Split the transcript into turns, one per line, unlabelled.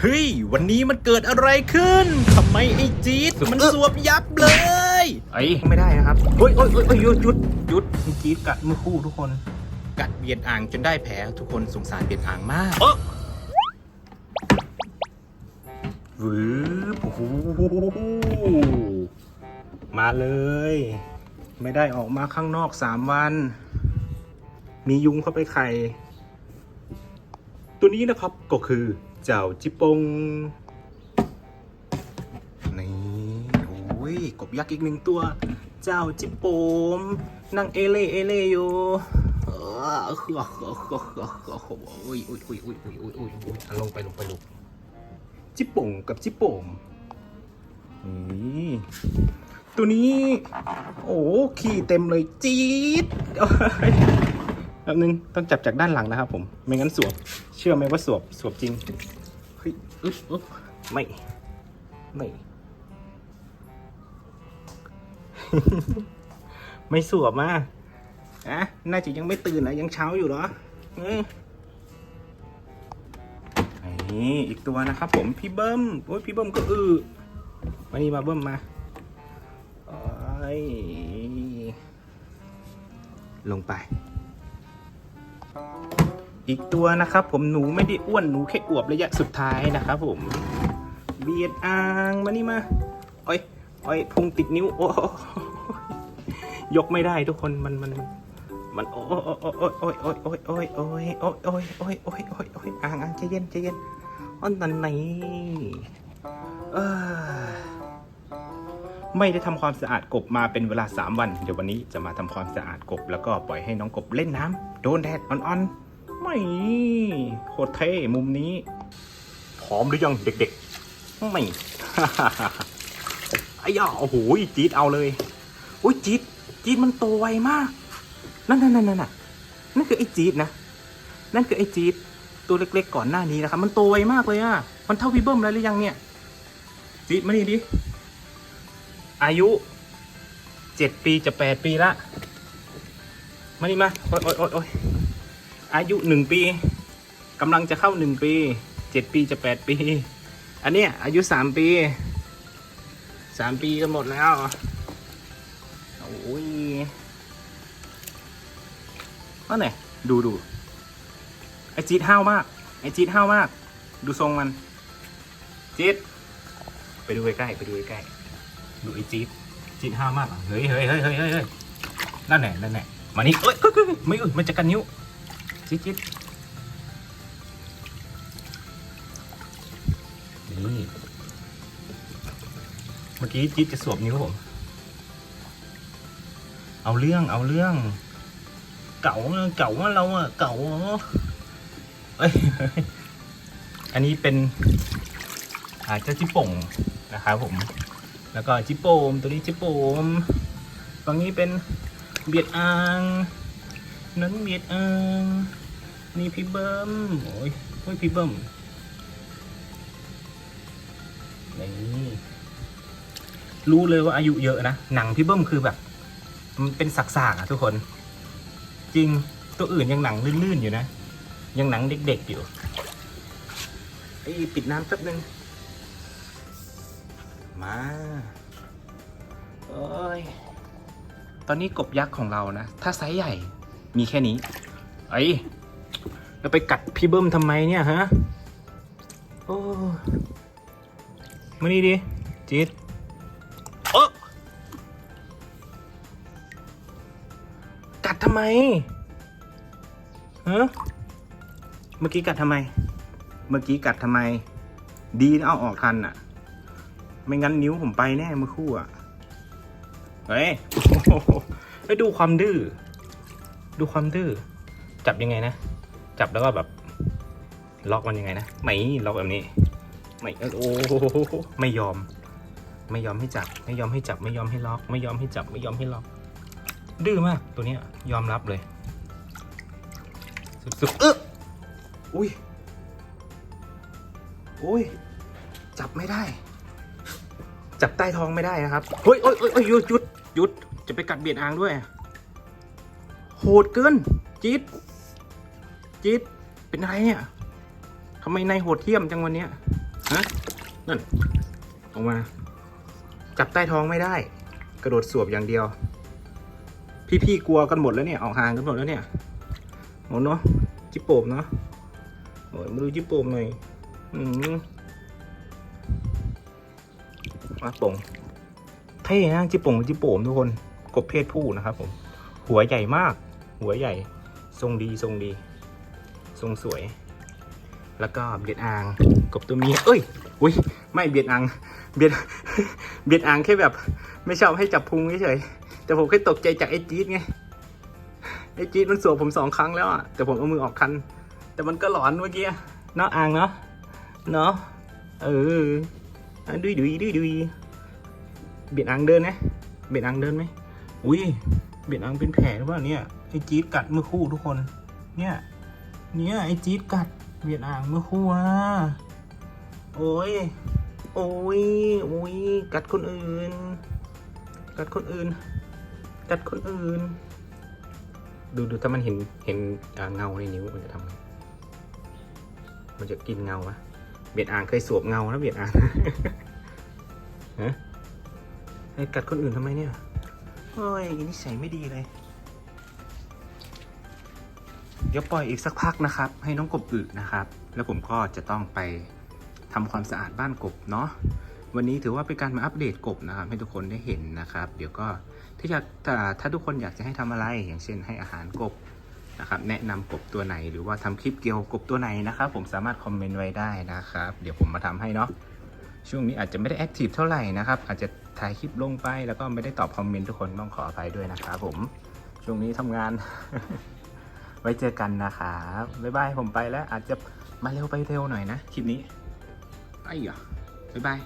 เฮ้ย วันนี้มันเกิดอะไรขึ้น ทำไมไอ้จี๊ดมันสวบยับเลย
ไอ้ไม่ได้นะครับเฮ้ยเฮ้ยเฮ้ยเฮ้ยหยุดหยุดหยุดมีจี๊ดกัดมือคู่ทุกคน
กัดเบียดอ่างจนได้แผลทุกคนสงสารเบียดอ่างมาก
เออวืบโอ้โหมาเลย ไม่ได้ออกมาข้างนอกสามวัน มียุงเข้าไปไข่ ตัวนี้นะครับก็คือ เจ้าจิปงนี่โอ้ยกบยักษ์อีกหนึ่งตัว เจ้าจิโปมนั่งเอเล่เอเล่อยู่โอ้ยโอ้ยโอ้ยโอ้ยโอ้ยโอ้ยโอ้ยโอ้ยลงไปลงไปลงจิปงกับจิโป่มนี่ตัวนี้ โอ้ขี้เต็มเลยจี๊ด ป๊บนึงต้องจับจากด้านหลังนะครับผมไม่งั้นสวบ เชื่อไหมว่าสวบสวบจริงเฮ้ยอึ๊บอึ๊บไม่ไม่ ไม่สวบมาอะน่าจะยังไม่ตื่นนะยังเช้าอยู่เหรอเอ้ยนี่อีกตัวนะครับผมพี่เบิ้มโอ้ยพี่เบิ้มก็อือมานี่มาเบิ้มมาโอ้ยลงไป อีกตัวนะครับผมหนูไม่ได้อ้วนหนูแค่อวบระยะสุดท้ายนะครับผมเบียดอ่างมานี่มาโอ้ยโอ้ยพุงติดนิ้วโอ้ยยกไม่ได้ทุกคนมันมันมันโอ้ยโอ้ยโอ้ยโอ้ยโอ้ยโอ้ยโอ้ยโอ้ยโอ้ยโอ้ยโอ้ยโอ้ยโอ้ยอ่างอ่างใจเย็นใจเย็นอันนั้นไหนเออไม่ได้ทำความสะอาดกบมาเป็นเวลา 3 วัน เดี๋ยววันนี้จะมาทำความสะอาดกบ แล้วก็ปล่อยให้น้องกบเล่นน้ำโดนแดดอ่อนๆ ไม่โคตรเท่มุมนี้ พร้อมหรือยังเด็กๆ ไม่ไอ้ย่าโอ้โหจี๊ดเอาเลยโอ้ยจี๊ดจี๊ดมันโตไวมาก นั่นนั่นนั่นนั่นน่ะนั่นคือไอ้จี๊ดนะ นั่นคือไอ้จี๊ดตัวเล็กๆ ก่อนหน้านี้นะครับมันโตไวมากเลยอะ มันเท่าพี่เบิ้มแล้วหรือยังเนี่ย จี๊ดมานี่ดิ อายุเจ็ดปีจะแปดปีละ มานี่มา โอ๊ยโอ๊ยโอ๊ยโอายุหนึ่งปีกำลังจะเข้าหนึ่งปีเจ็ดปีจะแปดปี อันเนี้ยอายุสามปีสามปีกันหมดแล้วโอ้ยว่าไหนดูดูไอจีดห้าวมาก ไอจีดห้าวมาก ดูทรงมันจีดไปดูใกล้ๆไปดูใกล้ๆดูไอจีดจีดห้าวมากเฮ้ยเฮ้ยเฮ้ยเฮ้ยเฮ้ยนั่นแหละนั่นแหละมานี่เอ้ยเอ้ยเอ้ยไม่เอ้ยมันจะกันนิ้ว จีดจีดนี่เมื่อกี้จิ๊ดจะสวบนิ้วผม เอาเรื่องเอาเรื่อง เก่าเก่าว่าเราอะเก่าเอ้ยอันนี้เป็นอาเจ้าจิป่งนะครับผม แล้วก็จิโปมตัวนี้จิโปมฝั่งนี้เป็นเบียดอ่าง นั้นเบียดอ่างนี่พี่เบิ้มโอ้ยโอ้ยพี่เบิ้มนี่รู้เลยว่าอายุเยอะนะ หนังพี่เบิ้มคือแบบ มันเป็นสักๆอะทุกคน จริงตัวอื่นยังหนังลื่นๆอยู่นะ ยังหนังเด็กๆอยู่ไอ้ปิดน้ำแป๊บนึง มาโอ้ยตอนนี้กบยักษ์ของเรานะ ถ้าไซส์ใหญ่ มีแค่นี้ ไอ้แล้วไปกัดพี่เบิ้มทำไมเนี่ยฮะ โอ้มานี่ดิจิตเออกัดทำไมฮะเมื่อกี้กัดทำไม เมื่อกี้กัดทำไม ดีนะเอาออกทันอะไม่งั้นนิ้วผมไปแน่เมื่อคู่อะเฮ้ยไปดูความดื้อ ดูความดื้อจับยังไงนะ จับแล้วก็แบบล็อกมันยังไงนะไม่ล็อกแบบนี้ ไม่โอ้ไม่ยอม ไม่ยอมให้จับ ไม่ยอมให้จับ ไม่ยอมให้ล็อก ไม่ยอมให้จับ ไม่ยอมให้ล็อก ดื้อมากตัวเนี้ยยอมรับเลยสุดๆเอออุ้ยอุ้ยจับไม่ได้ จับใต้ท้องไม่ได้นะครับเฮ้ยเฮ้ยเฮ้ยเฮ้ยหยุดหยุดหยุดจะไปกัดเบียดอ่างด้วย โหดเกินจี๊ดจี๊ดเป็นอะไรเนี่ยทำไมนายโหดเที่ยมจังวันเนี้ยฮะนั่นออกมา จับใต้ท้องไม่ได้ กระโดดสวบอย่างเดียว พี่ๆกลัวกันหมดแล้วเนี่ยออกห่างกันหมดแล้วเนี่ยโอ้เนาะจิโปมเนาะโอ้ยมาดูจิโปมหน่อยอืมมาป่งเท่นะจิโป่งจิโปมทุกคนกบเพศผู้นะครับผม หัวใหญ่มาก หัวใหญ่ ทรงดีทรงดี ทรงสวย แล้วก็เบียดอ่างกบตัวเมียเอ้ยอุ้ยไม่เบียดอ่างเบียดเบียดอ่างแค่แบบ ไม่ชอบให้จับพุงเฉยแต่ผมแค่ตกใจจากไอ้จี๊ดไงไอ้จี๊ดมันสวมผมสองครั้งแล้วอะแต่ผมเอามือออกคัน แต่มันก็หลอนเมื่อกี้เนาะอ่างเนาะเนาะเออดุยดุยดุยดุยเบียดอ่างเดินนะเบียดอ่างเดินไหมอุ้ยเบียดอ่างเป็นแผลหรือเปล่าเนี่ย ไอ้จี๊ดกัดเมื่อคู่ทุกคน เนี่ย เนี่ยไอ้จี๊ดกัดเบียดอ่างเมื่อคู่อะโอ้ย โอ้ย โอ้ย กัดคนอื่น กัดคนอื่น กัดคนอื่น ดูดูถ้ามันเห็นเห็นเงาในนิ้วมันจะทำไง มันจะกินเงาปะเบียดอ่างเคยสวมเงานะเบียดอ่างฮะไอ้กัดคนอื่นทำไมเนี่ยเฮ้ยนิสัยไม่ดีเลย เดี๋ยวปล่อยอีกสักพักนะครับ ให้น้องกบอึนะครับ แล้วผมก็จะต้องไปทำความสะอาดบ้านกบเนาะวันนี้ถือว่าเป็นการมาอัปเดตกบนะครับ ให้ทุกคนได้เห็นนะครับ เดี๋ยวก็ถ้าอยากถ้าทุกคนอยากจะให้ทำอะไร อย่างเช่น ให้อาหารกบนะครับแนะนำกบตัวไหนหรือว่าทำคลิปเกี่ยวกับตัวไหนนะครับ ผมสามารถคอมเมนต์ไว้ได้นะครับ เดี๋ยวผมมาทำให้เนาะช่วงนี้อาจจะไม่ได้แอคทีฟเท่าไหร่นะครับ อาจจะถ่ายคลิปลงไปแล้วก็ไม่ได้ตอบคอมเมนต์ทุกคนต้องขออภัยด้วยนะครับผมช่วงนี้ทำงาน ว้เจอกันนะครับบ๊ายบายผมไปแล้วอาจจะมาเร็วไปเร็วหน่อยนะคลิปนี้ไอ้เหรอบ๊ายบาย